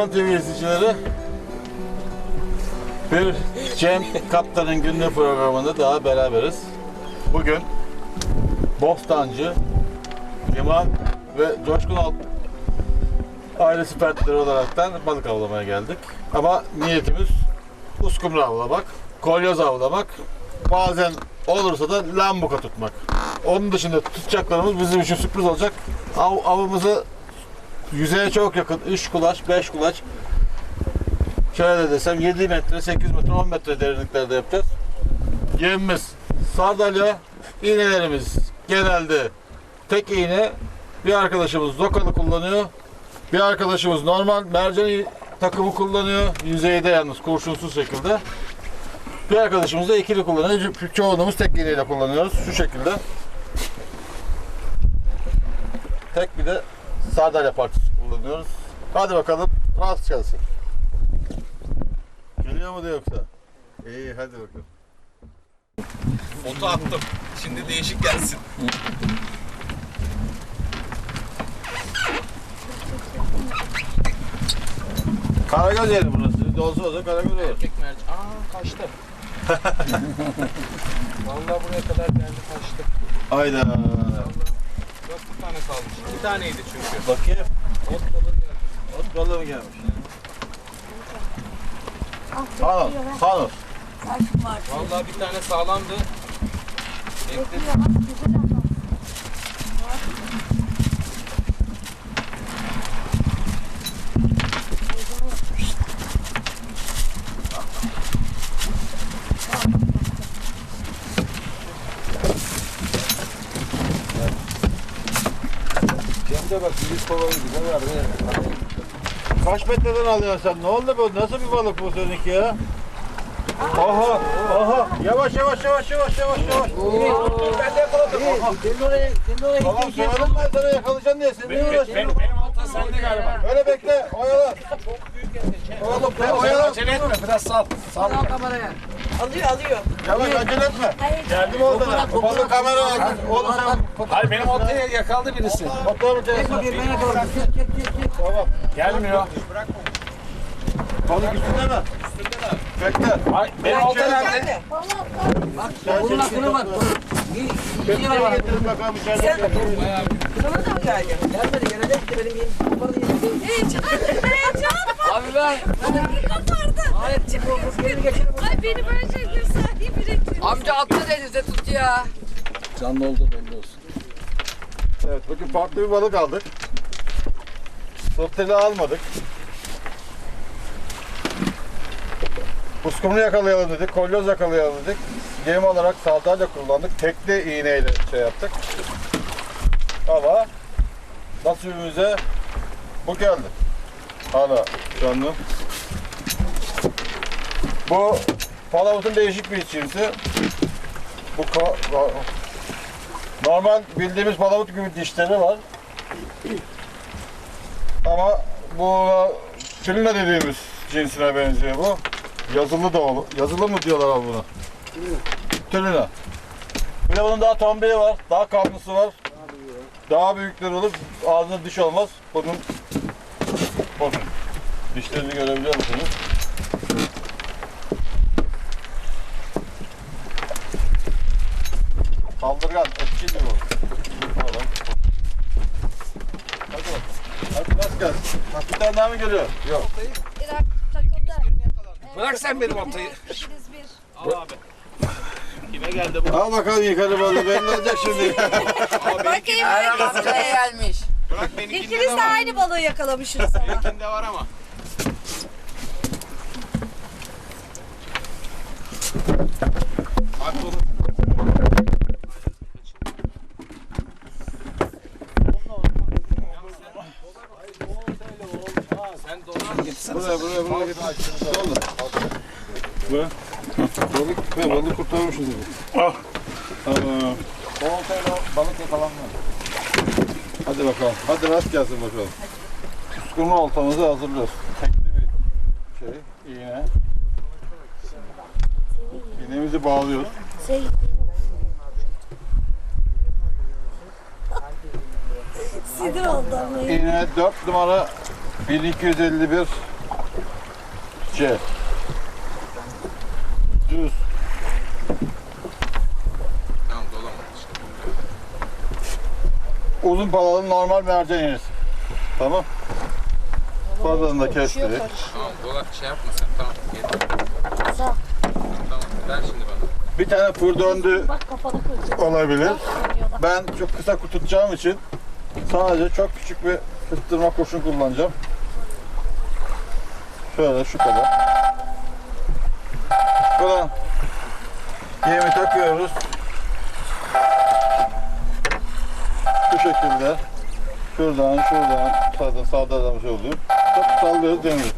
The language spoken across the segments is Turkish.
Orman TV izleyicileri. Bir Cem Kaptan'ın günlük programında daha beraberiz. Bugün Bostancı, Liman ve Coşkun Alt ailesi fertleri olaraktan balık avlamaya geldik. Ama niyetimiz uskumru avlamak, kolyoz avlamak, bazen olursa da lambuka tutmak. Onun dışında tutacaklarımız bizim için sürpriz olacak. Av, avımızı yüzeye çok yakın 3 kulaç, 5 kulaç şöyle desem 7 metre, 8 metre, 10 metre derinliklerde yapacağız. Yemimiz sardalya, iğnelerimiz genelde tek iğne. Bir arkadaşımız zokalı kullanıyor. Bir arkadaşımız normal mercan takımı kullanıyor. Yüzeyde yalnız kurşunsuz şekilde. Bir arkadaşımız da ikili kullanıyor. Ço- Çoğunluğumuz tek iğneyle kullanıyoruz. Şu şekilde. Tek bir de sardalya parçası kullanıyoruz. Hadi bakalım rast gelsin. Geliyor mu da yoksa? İyi hadi bakalım. Otu attım. Şimdi değişik gelsin. Karagöz yeri burası. Dolsa olsa Karagöz olur. Erkek merci. Aa kaçtı. Vallahi buraya kadar geldi kaçtı. Hayda. Dört bir tane kalmış. Bir taneydi çünkü. Bakayım. Ot balığı geldi. Ot balığı mı gelmiş? Hanos. Hanos. Vallahi bir tane sağlamdı. Bekle. Cem'de bak büyük kovalı güzel var. Kaç metreden alıyorsun sen? Ne oldu bu? Nasıl bir balık bu seninki ya? Aha, aha. Yavaş yavaş yavaş yavaş yavaş yavaş. Ben de yakaladım. Aha. Senin oraya, senin oraya Tamam gittiğin şey söyledim ben sana yakalayacaksın diye. Sen niye uğraşıyorsun? Benim olta sende galiba. Öyle bekle. Oyala. Oğlum be oyala. Acele etme biraz sal. Sal. Al kameraya. Alıyor alıyor. Yavaş acele etme. Geldim oldu. Balık kamera var. Oğlum sen Hayır benim oltaya yakaladı birisi. fotoğrafı Çek çeksin. bakayım bana doğru. Tamam. Gelmiyor. Balık üstünde mi? Bekle. Hayır benim olta nerede? Bak Sen bunun aklına bak. Bir bir şey var getirin bakalım içeride. Sana da mı geldi? Gelmedi gelecek ki benim yerim kapalı yerim. Abi ben. Hayır bu beni geçelim. Ay beni böyle şeyler sahibi bırakıyor. Amca attı denize tut ya. Canlı oldu belli olsun. Evet bugün farklı bir balık aldık. Soteli almadık. Uskumru yakalayalım dedik, kolyoz yakalayalım dedik. Yem olarak saldalya kullandık. Tekli iğneyle şey yaptık. Ama nasibimize bu geldi. Hala canlı. Bu palamutun değişik bir cinsi. Bu Normal bildiğimiz palamut gibi dişleri var. Ama bu tülina dediğimiz cinsine benziyor bu. Yazılı da olur. Yazılı mı diyorlar abi buna? Tülina. Bir de bunun daha tombeyi var. Daha kanlısı var. Daha büyükleri olur. Ağzında diş olmaz. Bunun bakın. Dişlerini görebiliyor musunuz? Saldırgan, etkili bu. Oradan. Hadi bak. Hadi bas gel. Bak bir tane daha mı geliyor? Yok. Irak takıldı. Bırak sen benim oltayı. İkiniz bir. Al abi. Kime geldi bu? Al bakalım yukarı balığı. Belli olacak şimdi. Bakayım Amcaya gelmiş. Bırak benimkinde İkiniz de var. aynı balığı yakalamışsınız ama. Benimkinde var ama. Bak oğlum. Sen dolar gitsin. buraya buraya buraya getir. Oldu. Buraya. Balık, balık kurtarmışız. Ah. Tamam. Oltayla balık yakalanmıyor. Hadi bakalım. Hadi rast gelsin bakalım. Uskumru oltamızı hazırlıyoruz. Tekli bir şey, iğne. İğnemizi bağlıyoruz. Sinir oldu ama. İğne 4 numara 1251 C. Düz. Tamam dolamadı işte. Uzun palalım normal mercan iğnesi. Tamam. Fazlalığını da kestik. Tamam dola şey yapma sen tamam. Yeter. Sağ. Tamam ver şimdi bana. Bir tane pır döndü Bak kafana kıracak. olabilir. Ben çok kısa tutacağım için sadece çok küçük bir kıstırma kurşun kullanacağım. Şöyle şu kadar. Buradan yemi takıyoruz. Şekilde. Şuradan şuradan zaten sağda da şey oluyor. Hop sallıyoruz deniyoruz.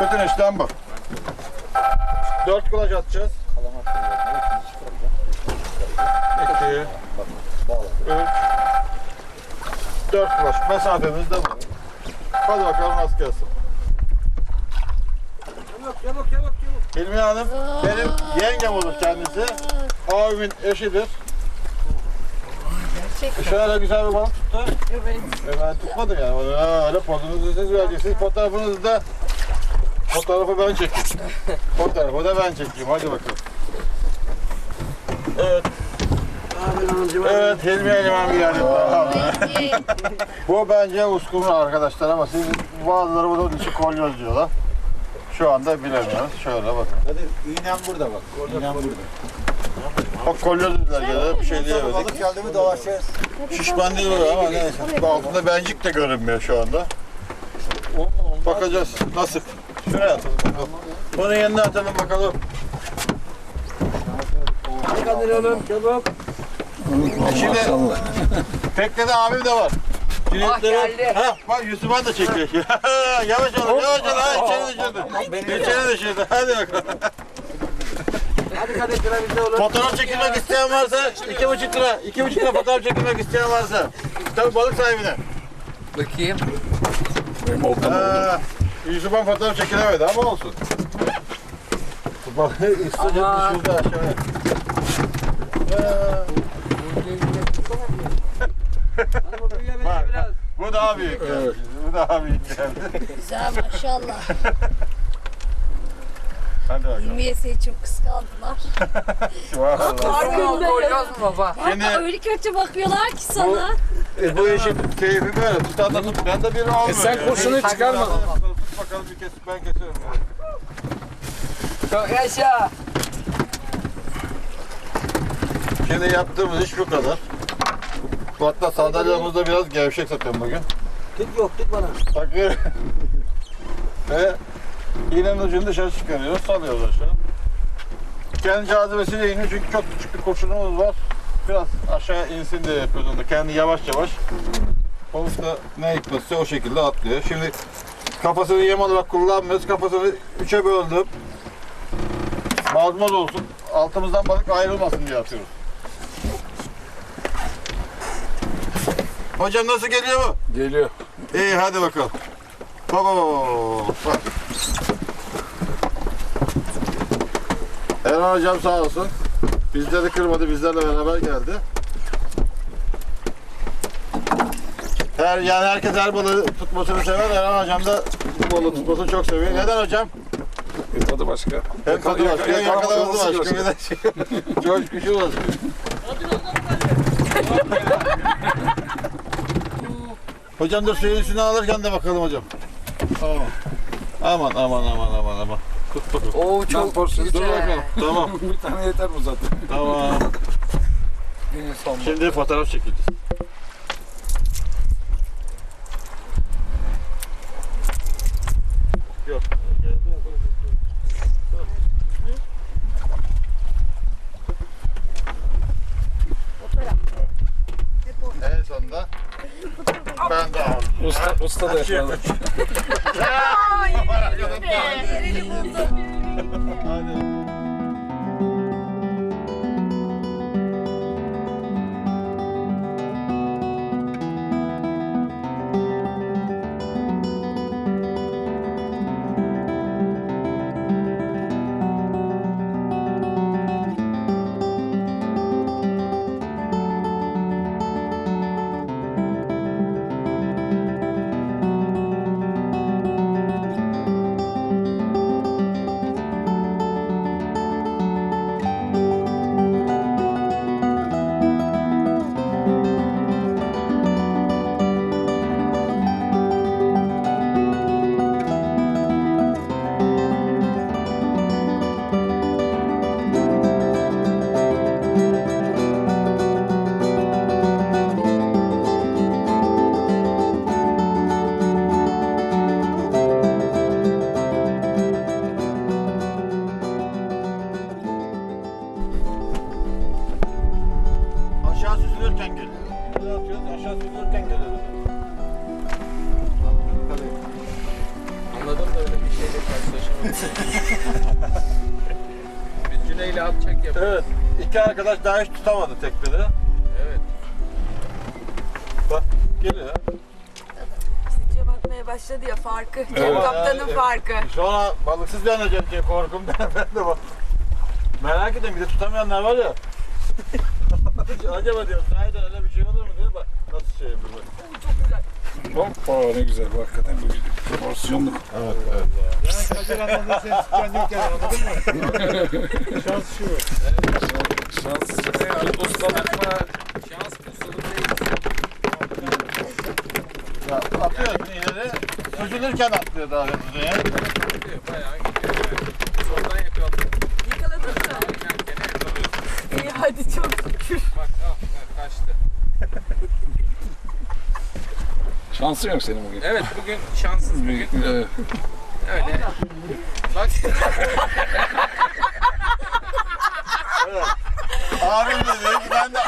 Bütün işlem bak. Dört kulaç atacağız. İki, üç, dört kulaç. Mesafemiz de bu. Hadi bakalım nasıl gelsin. Yamuk yamuk yamuk yamuk. Hilmi Hanım benim yengem olur kendisi. Abimin eşidir. Şöyle güzel bir balık tuttu. Evet. E ben tutmadım yani. Bana Öyle pozunuzu siz vereceksiniz. Fotoğrafınızı da fotoğrafı ben çekeyim. Fotoğrafı da ben çekeyim. Hadi bakalım. Evet. Evet Hilmi yani. Peki. Bu bence uskumru arkadaşlar ama siz bazıları bunun içi kolyoz diyorlar. Şu anda bilemiyoruz. Şöyle bakın. Hadi iğnem burada bak. İğnem burada. Bak kolyoz dediler gene bir şey diyemedik. Balık geldi mi dolaşacağız. Şişman değil bu ama neyse. Bu altında bencik de görünmüyor şu anda. Bakacağız. Nasip. Şuraya atalım bakalım. Bunun yanına atalım bakalım. Hadi kaldıralım çabuk. Şimdi teknede abim de var. Cüneyt'lerin. Ha bak Yusuf'a da çekiyor. yavaş olun yavaş olun. Ha içeri düşürdü. İçeri düşürdü. Hadi bakalım. Hadi kardeşler bizde olur. Fotoğraf çekilmek isteyen varsa iki buçuk lira. iki buçuk lira fotoğraf çekilmek isteyen varsa. Tabii balık sahibine. Bakayım. Ha, Yusuf'un fotoğraf çekilemedi ama olsun. Bak ısıcak düşürdü aşağıya. Büyüye Bak. Bu daha büyük geldi. Bu daha büyük geldi. Güzel maşallah. Hadi bakalım. Çok kıskandılar. Vallahi. Kolyoz mu baba? Şimdi Ama öyle kötü bakıyorlar ki sana. e, bu işin keyfi böyle. Tutan da tut. Ben de biri olmuyor. sen yani. kurşunu çıkarma. Tut bakalım bir kesip ben kesiyorum. Çok yaşa. Şimdi yaptığımız iş bu kadar. Bu Hatta sandalyamızda biraz gevşek zaten bugün. Tık yok tık bana. Takıyor. Ve iğnenin ucunu dışarı çıkarıyoruz, salıyoruz aşağı. Kendi cazibesiyle iniyor çünkü çok küçük bir kurşunumuz var. Biraz aşağı insin diye yapıyoruz onu. Kendi yavaş yavaş. Balık da ne hikmetse o şekilde atlıyor. Şimdi kafasını yem olarak kullanmıyoruz. Kafasını üçe böldüm. Mazmaz olsun. Altımızdan balık ayrılmasın diye atıyoruz. Hocam nasıl geliyor bu? Geliyor. İyi hadi bakalım. Baba baba bak. Erhan hocam sağ olsun. Bizleri kırmadı, bizlerle beraber geldi. Her, yani herkes her balığı tutmasını sever. Erhan hocam da bu balığı tutmasını çok seviyor. Neden hocam? Tadı başka. Hem tadı başka, hem yakalaması başka. Bir de şey, coşkuşu başka. Hocam dur suyun üstüne alırken de bakalım hocam. Tamam. Aman aman aman aman aman. Tut bakalım. Oo çok Dur bakalım. Tamam. Bir tane yeter bu zaten. Tamam. Şimdi fotoğraf çekeceğiz. Yok. En sonunda ben de aldım. Usta, usta da yakaladı. Bye. Biz Cüneyt'le at çek yapıyoruz. Evet. İki arkadaş daha hiç tutamadı teknede. Evet. Bak geliyor. Sıkıca bakmaya başladı ya farkı. Cem Evet. kaptanın Evet. farkı. Sonra balıksız yanacağım diye korkumdan ben de bak. Merak ediyorum bir de tutamayanlar var ya. Acaba diyorum sahiden öyle bir şey olur mu diye bak nasıl şey yapıyor bak. Hoppa ne güzel bu hakikaten bu porsiyonlu. Evet evet. Sen anladın mı? Şans şu. Şans. Yani ustalık mı? Şans pusuluk değil. İleri. Süzülürken atlıyor daha. Gidiyor, Bayağı gidiyor yani. Soldan yakaladım. Yakaladın mı? Aynen gene yakalıyorsun. İyi hadi çok şükür. Bak al kaçtı. Şansın yok senin bugün. Evet bugün şanssız bugün. Evet. Öyle. Bak Abim de diyor ki ben de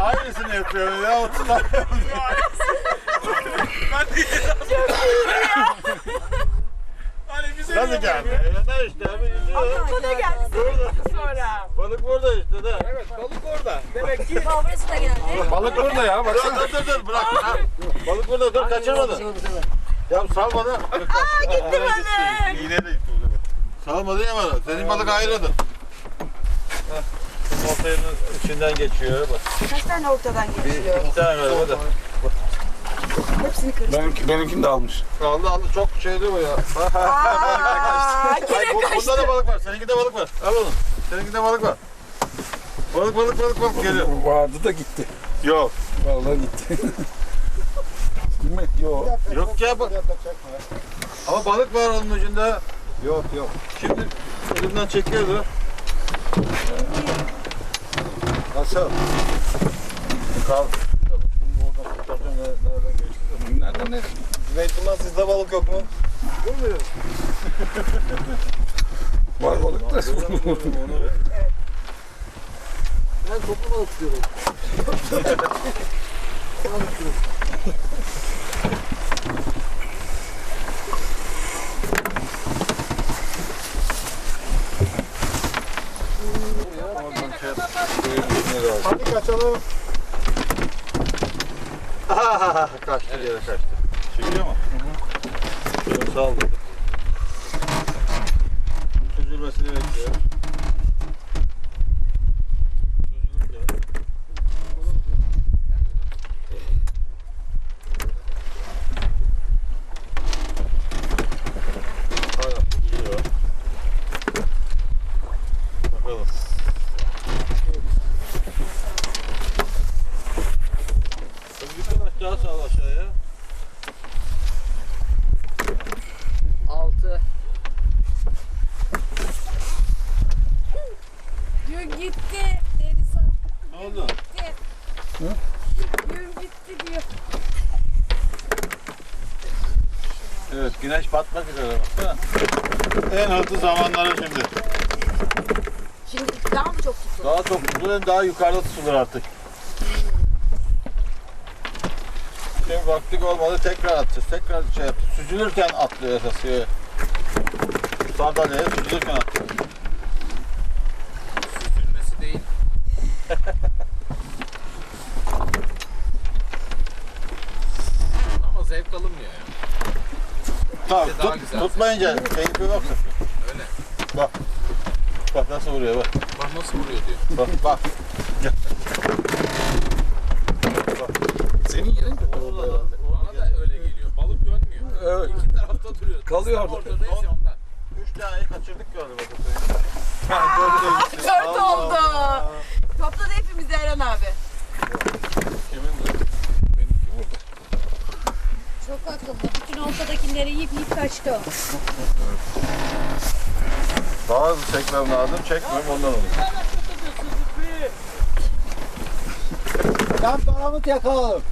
aynısını yapıyorum ya. O tutar. hani bize Nasıl geldi? Ya ne işte abi yüzüyor. Bu da geldi sonra. Balık burada işte de. Evet balık orada. Demek ki Kavrası da geldi. Balık burada ya Dur dur dur dur bırak. Balık burada dur kaçırmadı. Ya sal bana. Aa gitti balık. İğne de gitti o zaman. Salmadı ya bana. Senin balık ayrıdır. Heh. Ortayının içinden geçiyor. Bak. Kaç tane ortadan Bir, geçiyor? iki tane galiba da. Hepsini kır. Benimki, benimkini de almış. Aldı aldı çok şeydi bu ya. Aaa yine kaçtı. bunda da balık var. Seninki de balık var. Al onu. Seninki de balık var. Balık balık balık balık geliyor. Vardı da gitti. Yok. Vallahi gitti. Mi? Yok. Yok ya bak. Ama balık var onun ucunda. Yok yok. Şimdi elimden çekiyordu. Nasıl? Kaldı. Nereden geçti? Nereden ne? Zeytinman sizde balık yok mu? Var balık da. Ben toplu balık tutuyorum. Hadi kaçalım. kaçtı geri kaçtı. Çekiyor mu? Hı hı. Sağ ol. Süzülmesini bekliyor. Süzülürken. Hala süzülüyor. Bakalım. Bir aşağı sağ aşağıya. Altı. Gün gitti. Deniz Ne oldu? gitti. Gün gitti diyor. Evet güneş batmak üzere bak. En hızlı zamanları şimdi. Şimdi daha mı çok tuttu? Daha çok tutulur, daha yukarıda tutulur artık. Şimdi vaktik olmadı tekrar atacağız. Tekrar şey yapacağız. Süzülürken atlıyor esas. şey. Sandalyeye süzülürken atlıyor. süzülmesi değil. Ama zevk alınmıyor ya. Daha tut, tutmayınca keyfi yok. Öyle. Bak. Bak nasıl vuruyor bak. Bak nasıl vuruyor diyor. Bak bak. Senin yerin Bana da öyle geliyor. Balık dönmüyor. Evet. İki tarafta duruyor. Kalıyor orada. Ortadayız ya ondan. Üç taneyi kaçırdık galiba bu sayı. Dört oldu. Topladı hepimiz Eren abi. Kimin de? Benimki burada. Çok akıllı. Bütün ortadakileri yiyip yiyip kaçtı o. Daha hızlı çekmem lazım. Çekmiyorum ondan oluyor. Ben paramı yakalım.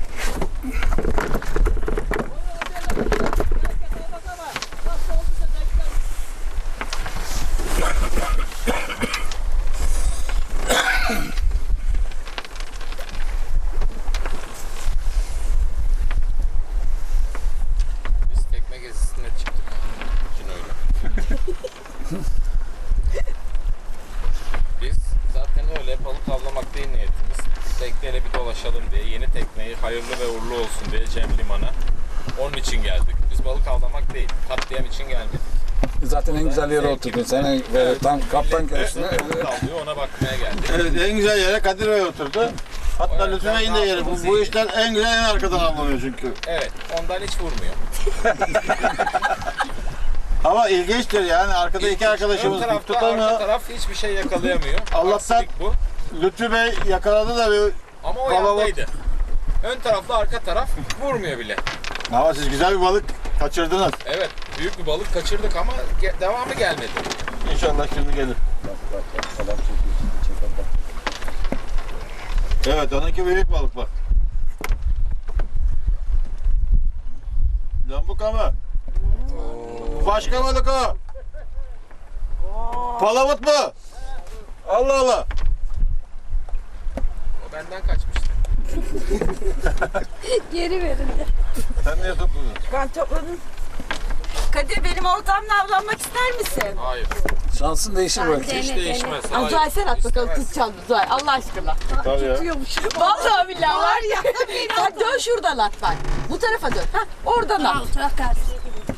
Biz tekne gezisine çıktık. Cino'yla. Biz zaten öyle balık avlamak değil niyetimiz. Tekneyle bir dolaşalım diye yeni tekneyi hayırlı ve uğurlu olsun diye Cem Liman'a. Onun için geldik. Biz balık avlamak değil, katliam için gelmedik. Zaten en güzel yere oturdun. Sen böyle tam kaptan karşısına. balık avlıyor ona bakmaya geldik. Evet, en güzel yere Kadir Bey oturdu. Hatta Lütfü Bey'in de yeri. Bu, bu işler en güzel en arkadan avlanıyor çünkü. Evet, ondan hiç vurmuyor. Ama ilginçtir yani arkada iki arkadaşımız Ön tarafta, tutamıyor. arka taraf hiçbir şey yakalayamıyor. Allah'tan- bu. Lütfü Bey yakaladı da bir... Ama o Kalabalık. yandaydı. Ön tarafla arka taraf vurmuyor bile. Ama siz güzel bir balık kaçırdınız. Evet, büyük bir balık kaçırdık ama ge- devamı gelmedi. İnşallah şimdi gelir. Evet onunki büyük balık bak. Lambuka mı? Başka balık o. Palamut mu? Allah Allah. O benden kaçmıştı. Geri verin. Sen niye topladın? Ben topladım. Kadir benim oltamla avlanmak ister misin? Hayır, Şansın değişir belki. hiç değişmez. Ay, Hayır, Zuhal sen at bakalım istemez. tutacağım Zuhal Allah aşkına. Tabii ya. Vallahi billahi var ya. Bak dön şuradan at bak. Bu tarafa dön. Ha, oradan at.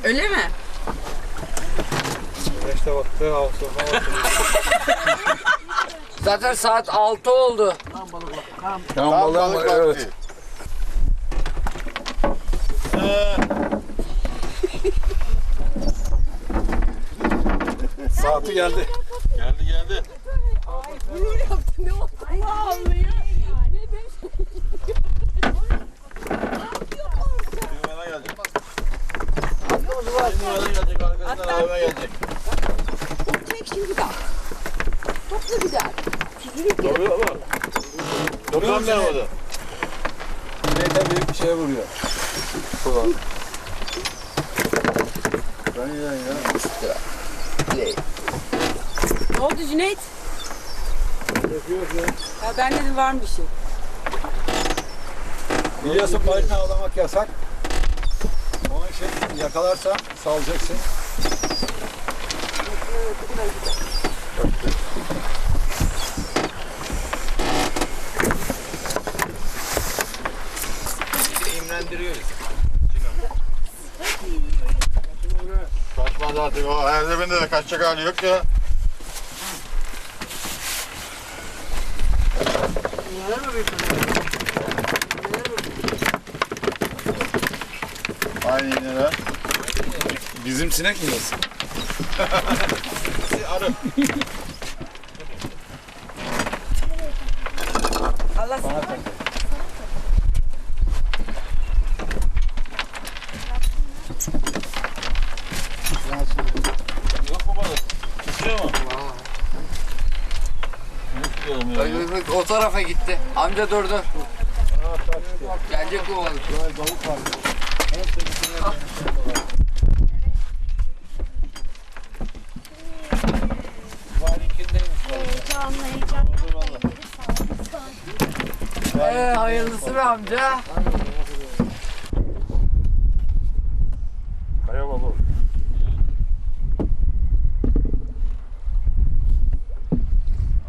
Öyle mi? Güneşte baktı, havasına Zaten saat 6 oldu. Tam balık ama evet. vakti. Ee, Saati geldi. geldi geldi. Düğmene gelecek. Düğmene gelecek arkasından avına gelecek. Çek şimdi bak. Topla bir daha. Doğru ama. Doktor ne yapmadı? Neyden büyük bir şeye vuruyor. Ben ya ya. Ne oldu Cüneyt? Ya ben dedim var mı bir şey? Biliyorsun balina avlamak yasak. Onun için yakalarsan salacaksın. Bir artık o her seferinde de kaçacak hali yok ya. Aynı iğneler. Bizim sinek mi yesin? Bizi arı. Allah sana. Yok mu balık? Tutuyor mu? Ne tutuyorum ya? O tarafa gitti. Amca durdu. Gelecek balık. Heyecanlı heyecanlı. Ee, hayırlısı be amca. Kaya balığı.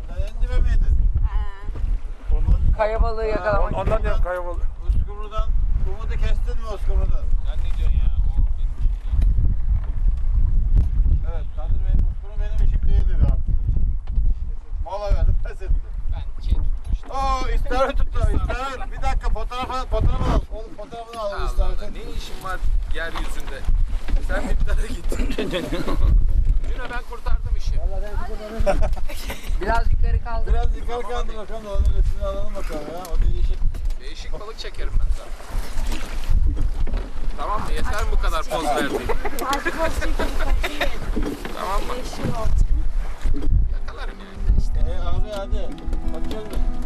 Sen en dibe miydin? Kaya balığı yakalamak. Ondan diyorum kaya balığı. Uskumru'dan, umudu kestin mi Uskumru'dan? Sen ne diyorsun ya? O benim Evet, Kadir Bey, Uskumru benim işim değildi ya. Mola verdim, pes etti. Ben şey tutmuştum. Oo, istavrit tuttu, istavrit. Bir dakika, fotoğrafa, fotoğrafı al. Oğlum fotoğrafını al, Allah Allah, istavritin. ne işin var yeryüzünde? Sen bir tane git. Cüne ben kurtardım işi. Biraz yukarı kaldır. Biraz yukarı kaldır bakalım da onun resmini alalım bakalım ya. O değişik. Değişik balık çekerim ben sana. Tamam mı? Yeter mi bu kadar poz verdiğin? Tamam mı? Yakalarım yani. E abi hadi. Kaçıyoruz mu?